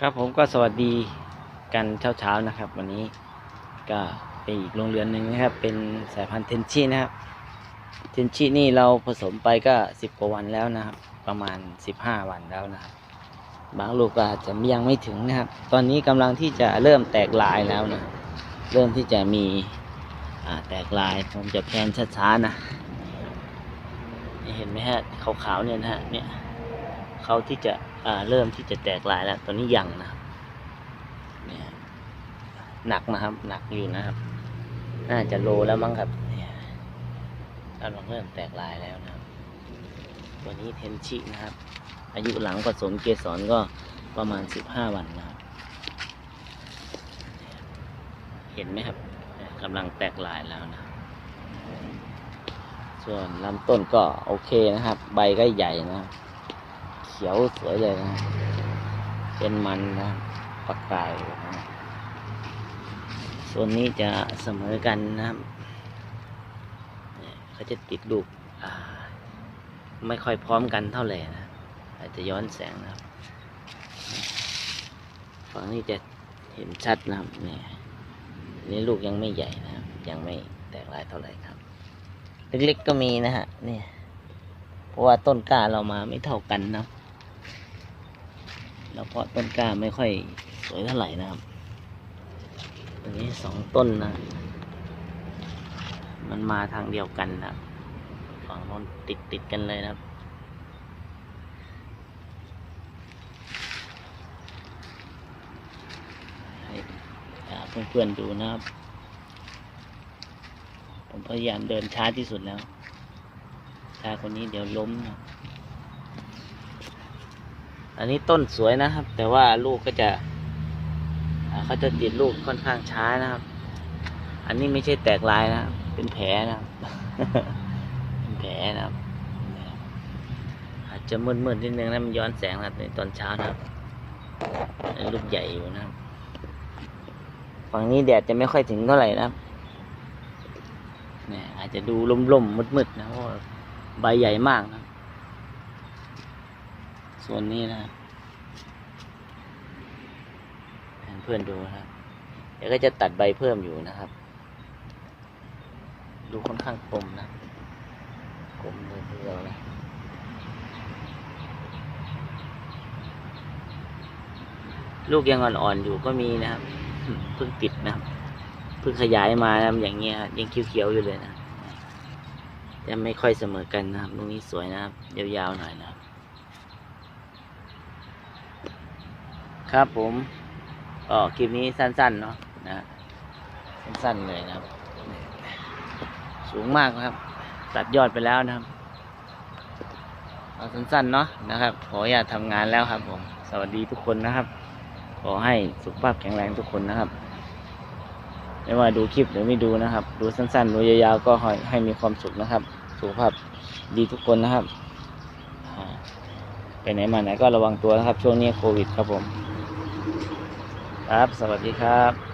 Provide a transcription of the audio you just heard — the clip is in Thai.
ครับผมก็สวัสดีกันเช้าๆนะครับ วันนี้ก็เป็นอีกโรงเรือนหนึ่งนะครับ เป็นสายพันธุ์เทนชินะครับ เทนชินี่เราผสมไปก็สิบกว่าวันแล้วนะครับ ประมาณสิบห้าวันแล้วนะครับ บางลูกก็อาจจะยังไม่ถึงนะครับ ตอนนี้กำลังที่จะเริ่มแตกลายแล้วนะ เริ่มที่จะมีอ่าแตกลายผมจะแพนช้าๆนะเห็นไหมฮะขาวๆเนี่ยนะฮะเนี่ย เขาที่จะเริ่มที่จะแตกลายแล้วตอนนี้ยังนะครับเนี่ยหนักนะครับหนักอยู่นะครับ น่าจะโลแล้วมั้งครับเนี่ยกำลังเริ่มแตกลายแล้วนะครับ ตัวนี้เทนชินะครับ อายุหลังผสมเกสรก็ประมาณสิบห้าวันนะครับ เห็นไหมครับกำลังแตกลายแล้วนะ ส่วนลำต้นก็โอเคนะครับ ใบก็ใหญ่นะครับ ขียวสวยเลยนะเป็นมันนะปักไกายนะส่วนนี้จะเสมอกันนะครับเขาจะติดลูกไม่ค่อยพร้อมกันเท่าไหร่นะอาจจะย้อนแสงนะครับ ฝั่งนี้จะเห็นชัดนะครับเนี่ยนี่ลูกยังไม่ใหญ่นะครับ ยังไม่แตกลายเท่าไหร่ครับ เล็กๆก็มีนะฮะเนี่ยเพราะว่าต้นกล้าเรามาไม่เท่ากันนะ แล้วเพาะต้นกล้าไม่ค่อยสวยเท่าไหร่นะครับอันนี้สองต้นนะ มันมาทางเดียวกันนะฝั่งโน้นติดติดกันเลยนะครับให้เพื่อนๆดูนะครับ ผมพยายามเดินช้าที่สุดแล้วช้าคนนี้เดี๋ยวล้มนะ อันนี้ต้นสวยนะครับ แต่ว่าลูกก็จะเขาจะติดลูกค่อนข้างช้านะครับ อันนี้ไม่ใช่แตกลายนะเป็นแผลนะครับ เป็นแผลนะครับ อาจจะมืดๆนิดนึงนะมันย้อนแสงนะในตอนเช้านะครับลูกใหญ่อยู่นะครับ ฝั่งนี้แดดจะไม่ค่อยถึงเท่าไหร่นะครับเนี่ยอาจจะดูล่มๆมืดๆนะเพราะใบใหญ่มากนะ ส่วนนี้นะครับให้เพื่อนดูนะครับเดี๋ยวก็จะตัดใบเพิ่มอยู่นะครับ ดูค่อนข้างกลมนะกลมเลยทีเดียวนะลูกยังอ่อนๆอยู่ก็มีนะครับเพิ่งติดนะครับเพิ่งขยายมานะครับอย่างเงี้ยยังเขียวๆอยู่เลยนะจะไม่ค่อยเสมอกันนะครับตรงนี้สวยนะครับยาวๆหน่อยนะครับ ครับผมก็คลิปนี้สั้นๆเนาะนะ สั้นๆเลยนะครับ สูงมากครับ ตัดยอดไปแล้วนะครับ เอาสั้นๆเนาะนะครับ ขออย่าทำงานแล้วครับ ผม สวัสดีทุกคนนะครับ ขอให้สุขภาพแข็งแรงทุกคนนะครับ ไม่ว่าดูคลิปหรือไม่ดูนะครับ ดูสั้นๆดูยาวๆก็ให้ให้มีความสุขนะครับ สุขภาพดีทุกคนนะครับไปไหนมาไหนก็ระวังตัวนะครับ ช่วงนี้โควิดครับผม ครับ สวัสดีครับ